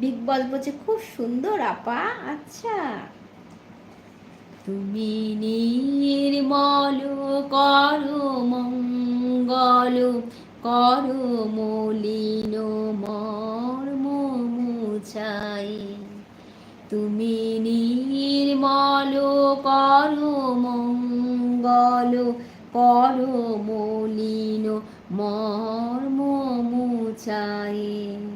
Big বস বলছে, খুব সুন্দর, আপা। আচ্ছা। তুমি নির্মল করো, মঙ্গল করো, মলিন মর্ম মুছাই। তুমি নির্মল করো, মঙ্গল করো, মলিন মর্ম মুছাই।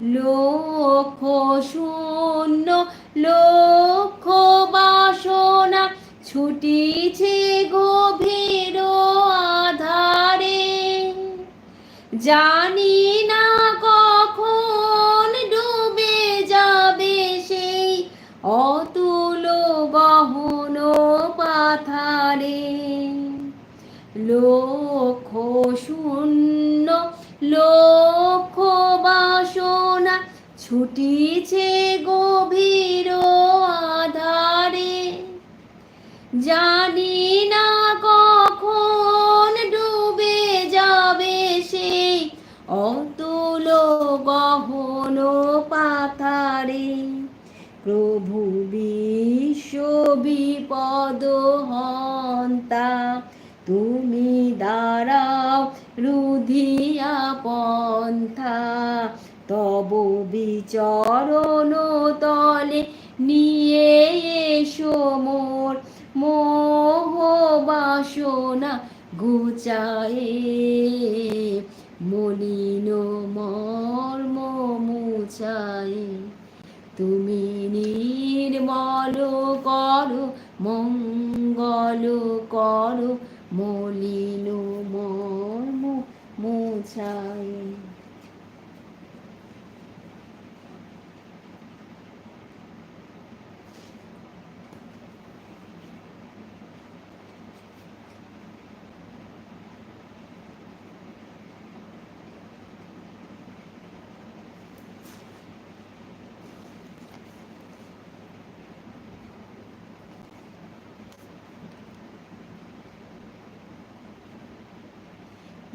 লক্ষ শূন্য লক্ষ বাসনা, ছুটিছে গভীর আধারে। জানি না কখন ডুবে যাবে সেই অতুল গহন পাথারে। লক্ষ শূন্য লক্ষ ছুটিছে গভীর আধারে। জানি না কখন ডুবে যাবে সেই অতুল গহন পাথারে। প্রভু বিশ্ব বিপদ হন্তা, তুমি দাঁড়াও রুধিয়া পন্থা। তব বিচরণ তলে নিয়ে এসো মোর মোহ বাসনা গুচায়ে মলিন মর্ম মুচায়ে তুমি নির্মল করো, মঙ্গল করো, মলিন মর্ম মুছায়।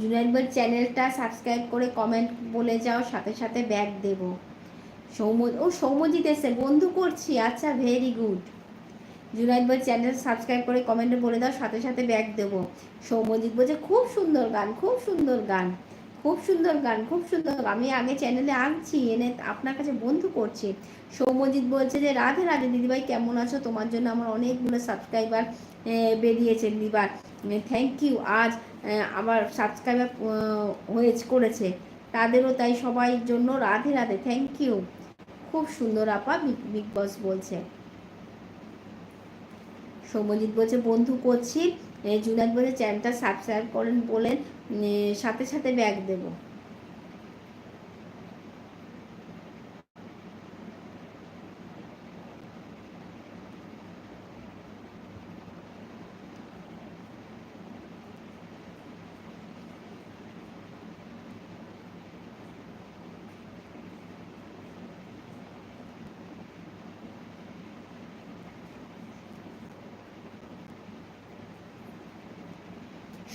জুনাইদ বল চ্যানেলটা সাবস্ক্রাইব করে কমেন্ট বলে যাও, সাথে সাথে ব্যাগ দেব। সৌম, ও, সৌমজিৎ এসে বন্ধু করছি আচ্ছা ভেরি গুড জুনাইদ বল চ্যানেল সাবস্ক্রাইব করে কমেন্টে বলে দাও, সাথে সাথে ব্যাগ দেব। সৌমজিৎ বলছে, খুব সুন্দর গান, খুব সুন্দর গান। খুব সুন্দর গান, খুব সুন্দর আমি আগে চ্যানেলে আনছি, এনে আপনার কাছে বন্ধু করছি। সৌমজিৎ বলছে যে, রাধে রাধে, দিদিভাই কেমন আছো? তোমার জন্য আমার অনেকগুলো সাবস্ক্রাইবার বেরিয়েছে দিবার। থ্যাংক ইউ আজ আবার সাবস্ক্রাইবার হয়েছে, করেছে। তাদেরও তাই সবাই জন্য রাধে রাধে থ্যাংক ইউ খুব সুন্দর আপা বিগ বস বলছে। সৌমজিৎ বলছে, বন্ধু করছি। জুনাদ বলে চ্যানেলটা সাবস্ক্রাইব করেন বলেন সাথে সাথে ব্যাগ দেবো।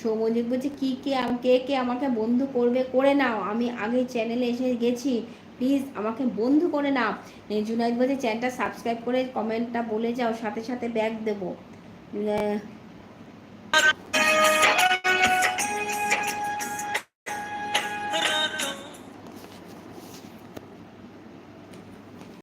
সৌমজিৎ বলছে, কী, কে কে কে আমাকে বন্ধু করবে? করে নাও। আমি আগে চ্যানেলে এসে গেছি। প্লিজ আমাকে বন্ধু করে নাও। জুনাইদ বলছে, চ্যানেলটা সাবস্ক্রাইব করে কমেন্টটা বলে যাও, সাথে সাথে ব্যাগ দেবো।